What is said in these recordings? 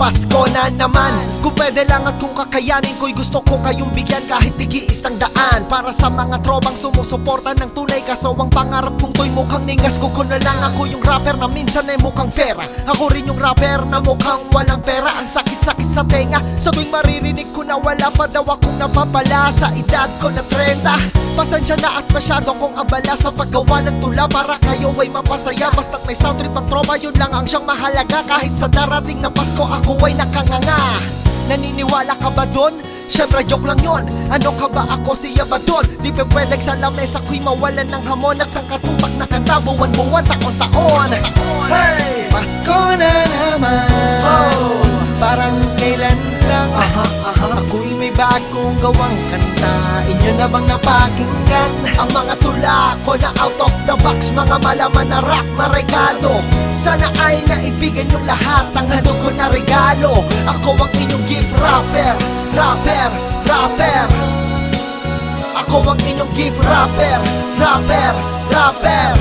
Pasko na naman. Kung pwede lang at kung kakayanin ko'y gusto ko kayong bigyan kahit tigi isang daan. Para sa mga tropang sumusuporta ng tunay Kaso ang pangarap kong to'y mukhang ningas ko ko na lang Ako yung rapper na minsan ay mukhang pera. Ako rin yung rapper na mukhang walang pera. Ang sakit-sakit sa tenga. Sa tuwing maririnig ko na wala pa daw akong napapala Sa edad ko na 30 Pasensya na at masyado kong abala sa paggawa ng tula Para kayo ay mapasaya Basta't may sound trip ang tropa Yun lang ang siyang mahalaga Kahit sa darating na Pasko ako ay nakanganga Naniniwala ka ba dun? Siyempre joke lang yon Ano ka ba ako siya ba dun? Di pa pwedeng sa lamesa ko'y mawalan ng hamon At sang katupak na kanta buwan-buwan taon-taon Hey! Pasko na naman oh. Parang kailan lang aha, aha. Ako'y may bagong gawang Inyo na bang napakinggan? Ang mga tula ko na out of the box. Mga malaman na rap maregado Sana ay naibigan yung lahat Ang hado ko na regalo. Ako ang inyong gift rapper Rapper, rapper. Ako ang inyong gift rapper Rapper, rapper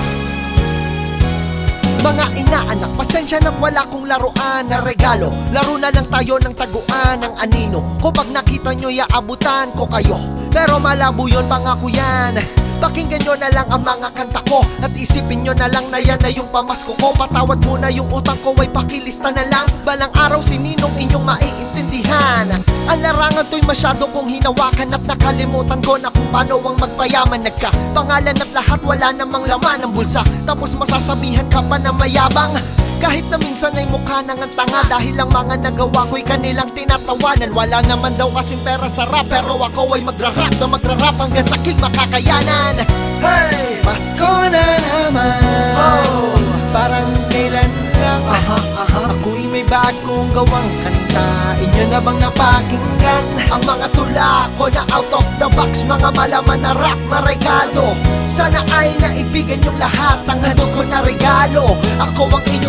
mga inaanak, pasensya na't wala kong laruan na regalo. Laro na lang tayo ng taguan ng anino. Kapag nakita nyo, yaabutan ko kayo. Pero malabo yun, pangako yan Pakinggan nyo na lang ang mga kanta ko At isipin nyo na lang na yan na yung pamasko ko. Patawad muna yung utang ko ay pakilista na lang. Balang araw si Ninong inyong maiintindihan. Ang larangan to'y masyado kong hinawakan At nakalimutan ko na kung paano ang magpayaman. Nagka pangalan at lahat wala namang laman ng bulsa. Tapos masasabihan ka pa na mayabang kahit na minsan ay mukha nang ang tanga Dahil ang mga nagawa ko'y kanilang tinatawanan. Wala naman daw kasing pera sa rap Pero ako ay magra-rap na magra-rap hanggang sa king makakayanan. Hey! Pasko na naman. Oh. Parang kailan lang aha, aha. Ako'y may bagong gawang kanta. Inyo na bang napakinggan? Ang mga tula ko na out of the box Mga malaman na rap maregado Sana ay naibigan yung lahat Ang hado ko na regalo. Ako ang inyong gift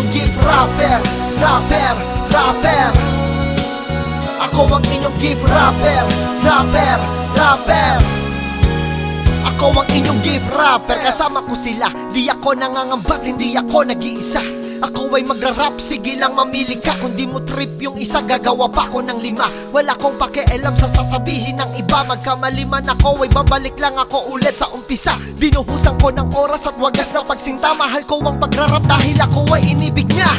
rapper Rapper, Ako ang inyong gift rapper Rapper, rapper. Ako ang inyong gift rapper Kasama ko sila. Di ako nangangambat Hindi ako nag-iisa Ako ay magra-rap Sige lang mamili ka. Kung di mo trip yung isa Gagawa pa ko ng lima. Wala kong pakialam sa sasabihin ng iba. Magkamali man ako Ay babalik lang ako ulit sa umpisa. Binuhusan ko ng oras at wagas ng pagsinta. Mahal ko ang pagra-rap Dahil ako ay inibig niya.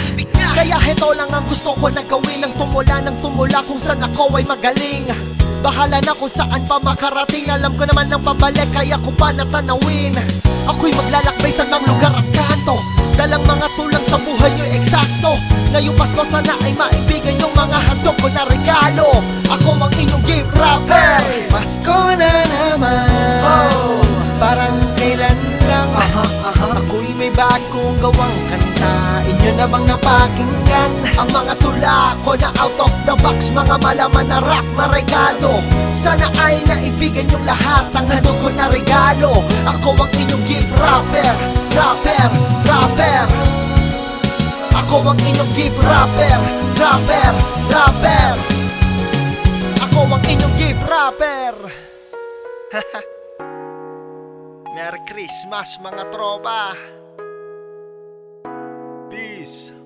Kaya heto lang ang gusto ko na gawin. Ang tumula ng tumula Kung saan ako ay magaling. Bahala na kung saan pa makarating. Alam ko naman ng pabalik Kaya ko pa natanawin. Ako'y maglalakbay sa ng lugar at kanto Dalang mga tulang sa buhay nyo'y eksakto. Ngayong Pasko sana ay maibigan yung mga handog ko na regalo. Ako ang inyong gift rapper Inyo na bang napakinggan Ang mga tula ko na out of the box Mga malaman na rap maregado Sana ay naibigan yung lahat Ang hado ko na regalo. Ako ang inyong gift rapper Rapper, rapper Ako ang inyong gift rapper Rapper, rapper Ako ang inyong gift rapper Merry Christmas mga tropa Peace